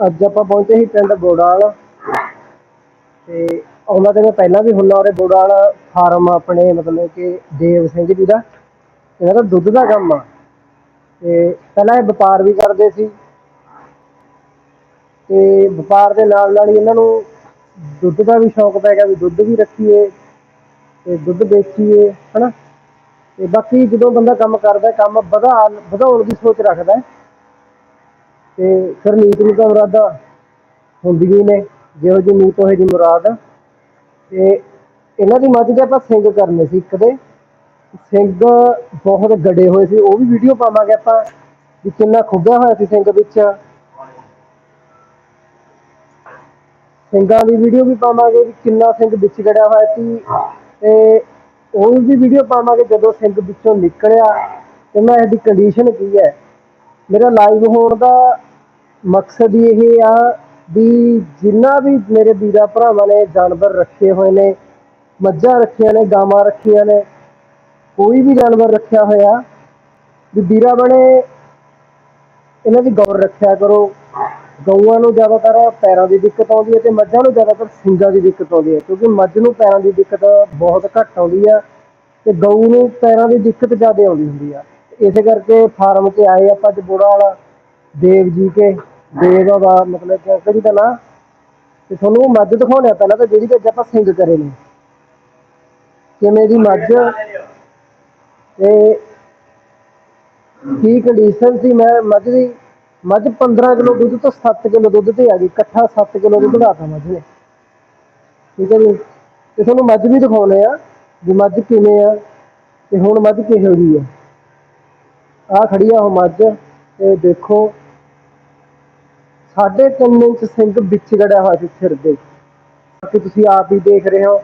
ਅੱਜ ਆਪਾਂ ਪਹੁੰਚੇ ਸੀ ਪਿੰਡ ਬੋੜਾਲ। ਤੇ ਉਹਨਾਂ ਦੇ ਮੈਂ ਪਹਿਲਾਂ ਵੀ ਹੁੰਦਾ ਔਰੇ ਬੋੜਾਲ ਫਾਰਮ ਆਪਣੇ ਮਤਲਬ ਕਿ ਦੇਵ ਸਿੰਘ ਜੀ ਦਾ। ਇਹਨਾਂ ਦਾ ਦੁੱਧ ਦਾ ਕੰਮ ਆ। ਤੇ ਪਹਿਲਾਂ ਇਹ ਵਪਾਰ ਵੀ ਕਰਦੇ ਸੀ। ਤੇ ਵਪਾਰ ਦੇ ਨਾਲ ਨਾਲ ਹੀ ਇਹਨਾਂ ਨੂੰ ਦੁੱਧ ਦਾ ਵੀ ਸ਼ੌਕ ਪੈ ਗਿਆ ਵੀ ਦੁੱਧ ਵੀ ਰੱਖੀਏ ਤੇ ਦੁੱਧ ਵੇਚੀਏ, ਹਨਾ? ਤੇ ਬਾਕੀ ਜਦੋਂ ਬੰਦਾ ਕੰਮ ਕਰਦਾ, ਕੰਮ ਵਧਾ ਵਧਾਉਣ ਦੀ ਸੋਚ ਰੱਖਦਾ ਤੇ ਫਿਰ ਨੀਤ ਨੂੰ ਤਾਂ ਮੁਰਾਦਾਂ ਹੁੰਦੀਆਂ ਹੀ ਨੇ, ਜਿਹੋ ਜਿਹੀ ਨੀਤ ਹੋਏ ਜੀ ਮੁਰਾਦ। ਤੇ ਇਹਨਾਂ ਦੀ ਮੱਝ ਦੇ ਆਪਾਂ ਸਿੰਘ ਕਰਨੇ ਸੀ ਇੱਕ ਦੇ, ਸਿੰਘ ਬਹੁਤ ਗੜੇ ਹੋਏ ਸੀ, ਉਹ ਵੀ ਵੀਡੀਓ ਪਾਵਾਂਗੇ ਆਪਾਂ, ਵੀ ਕਿੰਨਾ ਖੁੱਬਿਆ ਹੋਇਆ ਸੀ ਸਿੰਘ ਵਿੱਚ। ਸਿੰਘਾਂ ਦੀ ਵੀਡੀਓ ਵੀ ਪਾਵਾਂਗੇ, ਵੀ ਕਿੰਨਾ ਸਿੰਘ ਵਿੱਚ ਗੜਿਆ ਹੋਇਆ ਸੀ। ਤੇ ਉਹ ਵੀ ਵੀਡੀਓ ਪਾਵਾਂਗੇ, ਜਦੋਂ ਸਿੰਘ ਵਿੱਚੋਂ ਨਿਕਲਿਆ, ਤੇ ਮੈਂ ਇਹਦੀ ਕੰਡੀਸ਼ਨ ਕੀ ਹੈ, ਮੇਰਾ ਲਾਈਵ ਹੋਣ ਦਾ ਮਕਸਦ ਇਹ ਆ ਵੀ ਜਿੰਨਾ ਵੀ ਮੇਰੇ ਵੀਰਾ ਭਰਾਵਾਂ ਨੇ ਜਾਨਵਰ ਰੱਖੇ ਹੋਏ ਨੇ, ਮੱਝਾਂ ਰੱਖੀਆਂ ਨੇ, ਗਾਵਾਂ ਰੱਖੀਆਂ ਨੇ, ਕੋਈ ਵੀ ਜਾਨਵਰ ਰੱਖਿਆ ਹੋਇਆ, ਵੀ ਵੀਰਾਂ ਬਣੇ ਇਹਨਾਂ ਦੀ ਗੌਰ ਰੱਖਿਆ ਕਰੋ। ਗਊਆਂ ਨੂੰ ਜ਼ਿਆਦਾਤਰ ਪੈਰਾਂ ਦੀ ਦਿੱਕਤ ਆਉਂਦੀ ਹੈ ਤੇ ਮੱਝਾਂ ਨੂੰ ਜ਼ਿਆਦਾਤਰ ਸਿੰਗਾਂ ਦੀ ਦਿੱਕਤ ਆਉਂਦੀ ਹੈ, ਕਿਉਂਕਿ ਮੱਝ ਨੂੰ ਪੈਰਾਂ ਦੀ ਦਿੱਕਤ ਬਹੁਤ ਘੱਟ ਆਉਂਦੀ ਆ ਤੇ ਗਊ ਨੂੰ ਪੈਰਾਂ ਦੀ ਦਿੱਕਤ ਜ਼ਿਆਦਾ ਆਉਂਦੀ ਹੁੰਦੀ ਆ। ਇਸੇ ਕਰਕੇ ਫਾਰਮ ਤੇ ਆਏ ਆਪਾਂ ਅੱਜ ਬੋੜਾ ਵਾਲਾ। ਦੇਵ ਜੀ ਕੇ, ਦੇਵ ਦਾ ਮਤਲਬ ਕਿ ਕਿਹੜੀ ਦਾ ਨਾਂ? ਤੇ ਤੁਹਾਨੂੰ ਮੱਝ ਦਿਖਾਉਣੇ ਆ ਪਹਿਲਾਂ ਤਾਂ ਜਿਹੜੀ ਕਿ ਆਪਾਂ ਸਿੰਗ ਕਰੇ ਨੇ। ਕਿਵੇਂ ਦੀ ਮੱਝ? ਤੇ ਕੀ ਕੰਡੀਸ਼ਨ ਸੀ? ਮੈਂ ਮੱਝ ਦੀ, ਮੱਝ 15 ਕਿਲੋ ਦੁੱਧ ਤੋਂ 7 ਕਿਲੋ ਦੁੱਧ ਤੇ ਆ ਗਈ। ਇਕੱਠਾ 7 ਕਿਲੋ ਦੁੱਧ ਲਾਤਾ ਮੱਝ ਨੇ। ਠੀਕ ਹੈ ਜੀ? ਤੇ ਤੁਹਾਨੂੰ ਮੱਝ ਵੀ ਦਿਖਾਉਣੇ ਆ ਵੀ ਮੱਝ ਕਿਵੇਂ ਆ ਤੇ ਹੁਣ ਮੱਝ ਕਿਹੋ ਜਿਹੀ ਆ। ਆ ਖੜੀ ਆ ਉਹ ਮੱਝ। ਤੇ ਦੇਖੋ ਸਾਢੇ ਤਿੰਨ ਇੰਚ ਸਿੰਘ ਵਿੱਚ ਗੜਿਆ ਹੋਇਆ ਸੀ ਸਿਰ ਦੇ ਬਾਕੀ ਤੁਸੀਂ ਆਪ ਹੀ ਦੇਖ ਰਹੇ ਹੋ।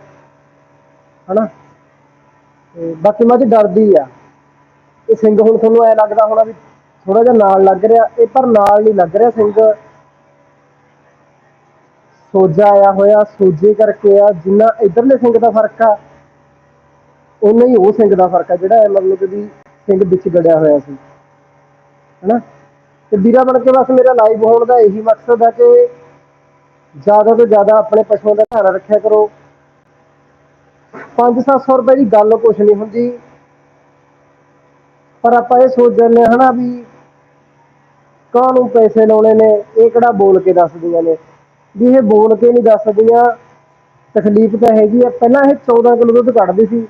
ਹਨਾ? ਤੇ ਬਾਕੀ ਮੱਝ ਡਰਦੀ ਆ। ਇਹ ਸਿੰਘ ਹੁਣ ਤੁਹਾਨੂੰ ਐ ਲੱਗਦਾ ਹੋਣਾ ਵੀ ਥੋੜਾ ਜਿਹਾ ਨਾਲ ਲੱਗ ਰਿਹਾ। ਇਹ ਪਰ ਨਾਲ ਨਹੀਂ ਲੱਗ ਰਿਹਾ ਸਿੰਘ। ਸੋਜਾ ਆਇਆ ਹੋਇਆ, ਸੋਜੇ ਕਰਕੇ ਆ। ਜਿੰਨਾ ਇਧਰਲੇ ਸਿੰਘ ਦਾ ਫ਼ਰਕ ਆ ਉਨਾ ਹੀ ਉਹ ਸਿੰਘ ਦਾ ਫ਼ਰਕ ਆ ਜਿਹੜਾ ਇਹ ਮਤਲਬ ਕਿ ਵੀ ਸਿੰਘ ਵਿੱਚ ਗੜਿਆ ਹੋਇਆ ਸੀ। ਹਨਾ? ਤੇ ਵੀਰਾ ਬਣ ਕੇ ਬਸ ਮੇਰਾ ਲਾਈਵ ਹੋਣ ਦਾ ਇਹੀ ਮਕਸਦ ਹੈ ਕਿ ਜ਼ਿਆਦਾ ਤੋਂ ਜ਼ਿਆਦਾ ਆਪਣੇ ਪਸ਼ੂਆਂ ਦਾ ਧਿਆਨ ਰੱਖਿਆ ਕਰੋ। 5-700 ਰੁਪਏ ਦੀ ਗੱਲ ਕੁਛ ਨਹੀਂ ਹੁੰਦੀ। ਪਰ ਆਪਾਂ ਇਹ ਸੋਚ ਜਾਂਦੇ ਹਾਂ ਹਨਾ ਵੀ ਕਾਹਨੂੰ ਪੈਸੇ ਲਾਉਣੇ ਨੇ, ਇਹ ਕਿਹੜਾ ਬੋਲ ਕੇ ਦੱਸਦੀਆਂ ਨੇ। ਵੀ ਇਹ ਬੋਲ ਕੇ ਨਹੀਂ ਦੱਸਦੀਆਂ, ਤਕਲੀਫ ਤਾਂ ਹੈਗੀ ਆ। ਪਹਿਲਾਂ ਇਹ 14 ਕਿਲੋ ਦੁੱਧ ਕੱਢਦੀ ਸੀ,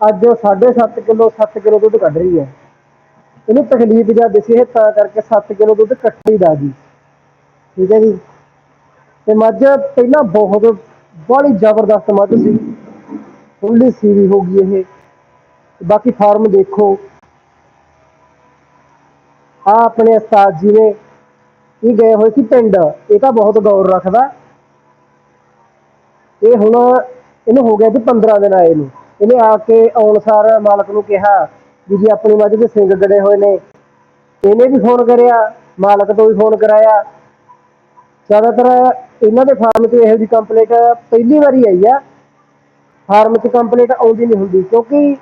ਅੱਜ 7.5 ਕਿਲੋ 7 ਕਿਲੋ ਦੁੱਧ ਕੱਢ ਰਹੀ ਹੈ। ਇਹਨੂੰ ਤਕਲੀਫ ਜਾਂ ਸੀ ਇਹ ਤਾਂ ਕਰਕੇ 7 ਕਿਲੋ ਦੁੱਧ ਇਕੱਠੇ ਹੀ ਦਾ ਜੀ। ਠੀਕ ਹੈ ਜੀ? ਤੇ ਮੱਝ ਪਹਿਲਾਂ ਬਹੁਤ ਬੜੀ ਜ਼ਬਰਦਸਤ ਮੱਝ ਸੀ। ਫੁੱਲੀ ਸੀਰੀ ਹੋ ਗਈ ਇਹ। ਬਾਕੀ ਫਾਰਮ ਦੇਖੋ। ਆ ਆਪਣੇ ਉਸਤਾਦ ਜੀ ਨੇ ਇਹ ਗਏ ਹੋਏ ਸੀ ਪਿੰਡ। ਇਹ ਤਾਂ ਬਹੁਤ ਗੌਰ ਰੱਖਦਾ। ਇਹ ਹੁਣ ਇਹਨੂੰ ਹੋ ਗਿਆ ਜੀ 15 ਦਿਨ ਆਏ ਨੂੰ। ਇਹਨੇ ਆ ਕੇ ਆਉਣ ਸਾਰ ਮਾਲਕ ਨੂੰ ਕਿਹਾ ਵੀ ਜੀ ਆਪਣੀ ਮੱਝ ਦੇ ਸਿੰਘ ਗੜੇ ਹੋਏ ਨੇ, ਇਹਨੇ ਵੀ ਫੋਨ ਕਰਿਆ, ਮਾਲਕ ਤੋਂ ਵੀ ਫੋਨ ਕਰਾਇਆ। ਜ਼ਿਆਦਾਤਰ ਇਹਨਾਂ ਦੇ ਫਾਰਮ ਚ ਇਹੋ ਜਿਹੀ ਕੰਪਲੇਂਟ ਪਹਿਲੀ ਵਾਰੀ ਆਈ ਆ। ਫਾਰਮ 'ਚ ਕੰਪਲੇਂਟ ਆਉਂਦੀ ਨਹੀਂ ਹੁੰਦੀ, ਕਿਉਂਕਿ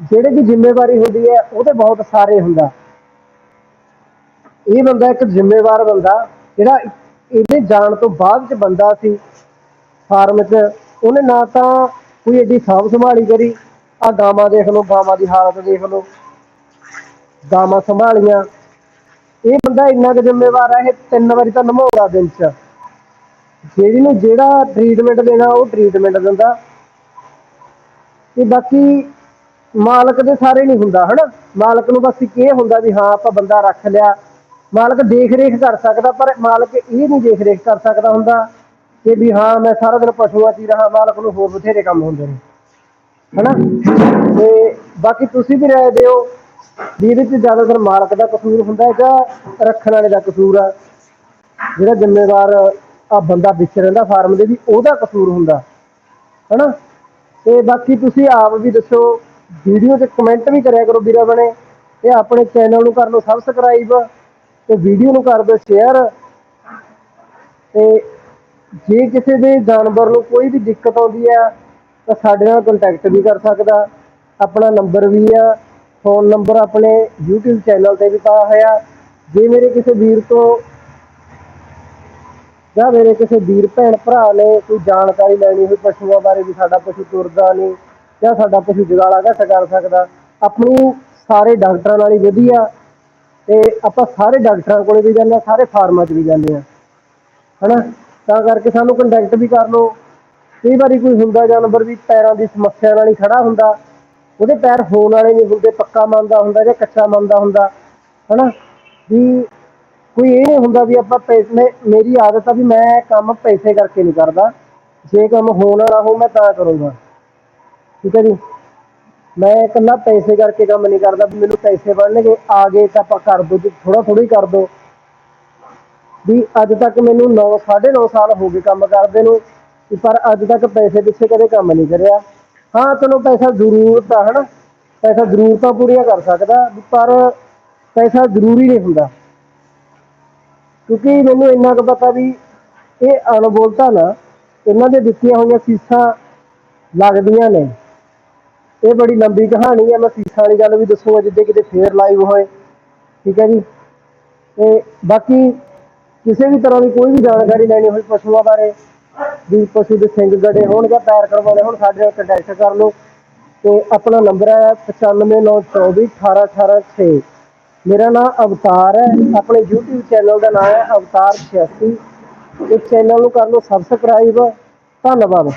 ਜਿਹੜੇ ਦੀ ਜ਼ਿੰਮੇਵਾਰੀ ਹੁੰਦੀ ਹੈ, ਉਹ ਤੇ ਬਹੁਤ ਸਾਰੇ ਹੁੰਦਾ। ਇਹ ਬੰਦਾ ਇੱਕ ਜ਼ਿੰਮੇਵਾਰ ਬੰਦਾ, ਜਿਹੜਾ ਇਹਦੇ ਜਾਣ ਤੋਂ ਬਾਅਦ ਚ ਬੰਦਾ ਸੀ ਫਾਰਮ 'ਚ, ਉਹਨੇ ਨਾ ਤਾਂ ਕੋਈ ਏਡੀ ਸਾਂਭ ਸੰਭਾਲੀ ਕਰੀ ਆ ਗਾਵਾਂ ਦੇਖ ਲਓ, ਗਾਵਾਂ ਦੀ ਹਾਲਤ ਦੇਖ ਲਓ। ਗਾਵਾਂ ਸੰਭਾਲੀਆਂ। ਇਹ ਬੰਦਾ ਇੰਨਾ ਕੁ ਜ਼ਿੰਮੇਵਾਰ ਹੈ ਇਹ ਤਿੰਨ ਵਾਰੀ ਤਾਂ ਨਮਾਉਂਦਾ ਦਿਨ 'ਚ। ਜਿਹੜੀ ਨੂੰ ਜਿਹੜਾ ਟ੍ਰੀਟਮੈਂਟ ਦੇਣਾ, ਉਹ ਟ੍ਰੀਟਮੈਂਟ ਦਿੰਦਾ। ਤੇ ਬਾਕੀ ਮਾਲਕ ਦੇ ਸਾਰੇ ਨਹੀਂ ਹੁੰਦਾ, ਹਨਾ? ਮਾਲਕ ਨੂੰ ਬਸ ਇੱਕ ਇਹ ਹੁੰਦਾ ਵੀ ਹਾਂ, ਆਪਾਂ ਬੰਦਾ ਰੱਖ ਲਿਆ। ਮਾਲਕ ਦੇਖ ਰੇਖ ਕਰ ਸਕਦਾ, ਪਰ ਮਾਲਕ ਇਹ ਨਹੀਂ ਦੇਖ ਰੇਖ ਕਰ ਸਕਦਾ ਹੁੰਦਾ ਕਿ ਵੀ ਹਾਂ, ਮੈਂ ਸਾਰਾ ਦਿਨ ਪਸ਼ੂਆਂ 'ਚ ਹੀ ਰਹਾ, ਮਾਲਕ ਨੂੰ ਹੋਰ ਬਥੇਰੇ ਕੰਮ ਹੁੰਦੇ ਨੇ। ਹਨਾ? ਤੇ ਬਾਕੀ ਤੁਸੀਂ ਵੀ ਰਾਏ ਦਿਓ। ਵੀ ਇਹਦੇ 'ਚ ਜ਼ਿਆਦਾਤਰ ਮਾਲਕ ਦਾ ਕਸੂਰ ਹੁੰਦਾ ਹੈ ਜਾਂ ਰੱਖਣ ਵਾਲੇ ਦਾ ਕਸੂਰ ਆ। ਜਿਹੜਾ ਜ਼ਿੰਮੇਵਾਰ ਆ ਬੰਦਾ ਵਿੱਚ ਰਹਿੰਦਾ, ਫਾਰਮ ਦੇ ਵੀ, ਉਹਦਾ ਕਸੂਰ ਹੁੰਦਾ। ਹਨਾ? ਤੇ ਬਾਕੀ ਤੁਸੀਂ ਆਪ ਵੀ ਦੱਸੋ, ਵੀਡੀਓ 'ਚ ਕਮੈਂਟ ਵੀ ਕਰਿਆ ਕਰੋ ਵੀਰਾ ਬਣੇ, ਤੇ ਆਪਣੇ ਚੈਨਲ ਨੂੰ ਕਰ ਲਓ ਸਬਸਕ੍ਰਾਈਬ ਤੇ ਵੀਡੀਓ ਨੂੰ ਕਰ ਦਿਓ ਸ਼ੇਅਰ ਤੇ ਜੇ ਕਿਸੇ ਦੇ ਜਾਨਵਰ ਨੂੰ ਕੋਈ ਵੀ ਦਿੱਕਤ ਆਉਂਦੀ ਹੈ ਤਾਂ ਸਾਡੇ ਨਾਲ ਕੰਟੈਕਟ ਵੀ ਕਰ ਸਕਦਾ। ਆਪਣਾ ਨੰਬਰ ਵੀ ਆ। ਫੋਨ ਨੰਬਰ ਆਪਣੇ YouTube ਚੈਨਲ ਤੇ ਵੀ ਪਾਇਆ ਹੋਇਆ। ਜੇ ਮੇਰੇ ਕਿਸੇ ਵੀਰ ਤੋਂ ਜਾਂ ਮੇਰੇ ਕਿਸੇ ਵੀਰ ਭੈਣ ਭਰਾ ਨੇ ਕੋਈ ਜਾਣਕਾਰੀ ਲੈਣੀ ਹੋਈ ਪਸ਼ੂਆਂ ਬਾਰੇ ਵੀ ਸਾਡਾ ਪਸ਼ੂ ਤੁਰਦਾ ਨਹੀਂ ਜਾਂ ਸਾਡਾ ਪਸ਼ੂ ਜਗਾਲਾ ਘੱਟ ਕਰ ਸਕਦਾ, ਆਪਣੀ ਸਾਰੇ ਡਾਕਟਰਾਂ ਨਾਲ ਹੀ ਵਧੀਆ ਤੇ ਆਪਾਂ ਸਾਰੇ ਡਾਕਟਰਾਂ ਕੋਲੇ ਵੀ ਜਾਂਦੇ ਹਾਂ, ਸਾਰੇ ਫਾਰਮਾਂ 'ਚ ਵੀ ਜਾਂਦੇ ਹਾਂ। ਹਨਾ? ਤਾਂ ਕਰਕੇ ਸਾਨੂੰ ਕੰਟੈਕਟ ਵੀ ਕਰ ਲਓ। ਕਈ ਵਾਰੀ ਕੋਈ ਹੁੰਦਾ ਜਾਨਵਰ ਵੀ ਪੈਰਾਂ ਦੀ ਸਮੱਸਿਆ ਨਾਲ ਹੀ ਖੜਾ ਹੁੰਦਾ। ਉਹਦੇ ਪੈਰ ਹੋਣ ਵਾਲੇ ਨਹੀਂ ਹੁੰਦੇ, ਪੱਕਾ ਮੰਨਦਾ ਹੁੰਦਾ ਜਾਂ ਕੱਚਾ ਮੰਨਦਾ ਹੁੰਦਾ। ਹਨਾ? ਵੀ ਕੋਈ ਇਹ ਨਹੀਂ ਹੁੰਦਾ ਵੀ ਆਪਾਂ ਪੈਸੇ ਮੇਰੀ ਆਦਤ ਆ ਵੀ ਮੈਂ ਕੰਮ ਪੈਸੇ ਕਰਕੇ ਨਹੀਂ ਕਰਦਾ। ਜੇ ਕੰਮ ਹੋਣ ਵਾਲਾ ਹੋ ਮੈਂ ਤਾਂ ਕਰੂੰਗਾ। ਠੀਕ ਹੈ ਜੀ? ਮੈਂ ਇਕੱਲਾ ਪੈਸੇ ਕਰਕੇ ਕੰਮ ਨਹੀਂ ਕਰਦਾ ਵੀ ਮੈਨੂੰ ਪੈਸੇ ਬਣਨਗੇ, ਆ ਗਏ ਤਾਂ ਆਪਾਂ ਕਰ ਦੋ ਥੋੜਾ ਥੋੜਾ ਹੀ ਕਰ ਦੋ। ਵੀ ਅੱਜ ਤੱਕ ਮੈਨੂੰ 9 9.5 ਸਾਲ ਹੋ ਗਏ ਕੰਮ ਕਰਦੇ ਨੂੰ। ਵੀ ਪਰ ਅੱਜ ਤੱਕ ਪੈਸੇ ਪਿੱਛੇ ਕਦੇ ਕੰਮ ਨਹੀਂ ਕਰਿਆ। ਹਾਂ, ਚਲੋ ਪੈਸਾ ਜ਼ਰੂਰਤ ਆ, ਹਨਾ? ਪੈਸਾ ਜ਼ਰੂਰਤਾਂ ਪੂਰੀਆਂ ਕਰ ਸਕਦਾ, ਪਰ ਪੈਸਾ ਜ਼ਰੂਰੀ ਨਹੀਂ ਹੁੰਦਾ। ਕਿਉਂਕਿ ਮੈਨੂੰ ਇੰਨਾ ਕੁ ਪਤਾ ਵੀ ਇਹ ਅਣਬੋਲਤਾ ਨਾ, ਇਹਨਾਂ ਦੇ ਦਿੱਤੀਆਂ ਹੋਈਆਂ ਫੀਸਾਂ ਲੱਗਦੀਆਂ ਨੇ। ਇਹ ਬੜੀ ਲੰਬੀ ਕਹਾਣੀ ਹੈ ਮੈਂ ਫੀਸਾਂ ਵਾਲੀ ਗੱਲ ਵੀ ਦੱਸੂਗਾ, ਜਿੱਦੇ ਕਿਤੇ ਫੇਰ ਲਾਈਵ ਹੋਏ। ਠੀਕ ਹੈ ਜੀ? ਤੇ ਬਾਕੀ ਕਿਸੇ ਵੀ ਤਰ੍ਹਾਂ ਦੀ ਕੋਈ ਵੀ ਜਾਣਕਾਰੀ ਲੈਣੀ ਹੋਈ ਪਸ਼ੂਆਂ ਬਾਰੇ ਵੀ ਪਸ਼ੂ ਦੇ ਸਿੰਗ ਗੜੇ ਹੋਣ ਜਾਂ ਪੈਰ ਕਰਵਾਉਣੇ ਹੋਣ, ਸਾਡੇ ਨਾਲ ਕੰਟੈਕਟ ਕਰ ਲਓ। ਤੇ ਆਪਣਾ ਨੰਬਰ ਹੈ 9594 18186 ਮੇਰਾ ਨਾਮ ਅਵਤਾਰ ਹੈ, ਆਪਣੇ YouTube ਚੈਨਲ ਦਾ ਨਾਮ ਹੈ ਅਵਤਾਰ 86 ਇਸ ਚੈਨਲ ਨੂੰ ਕਰ ਲਓ ਸਬਸਕ੍ਰਾਈਬ ਧੰਨਵਾਦ।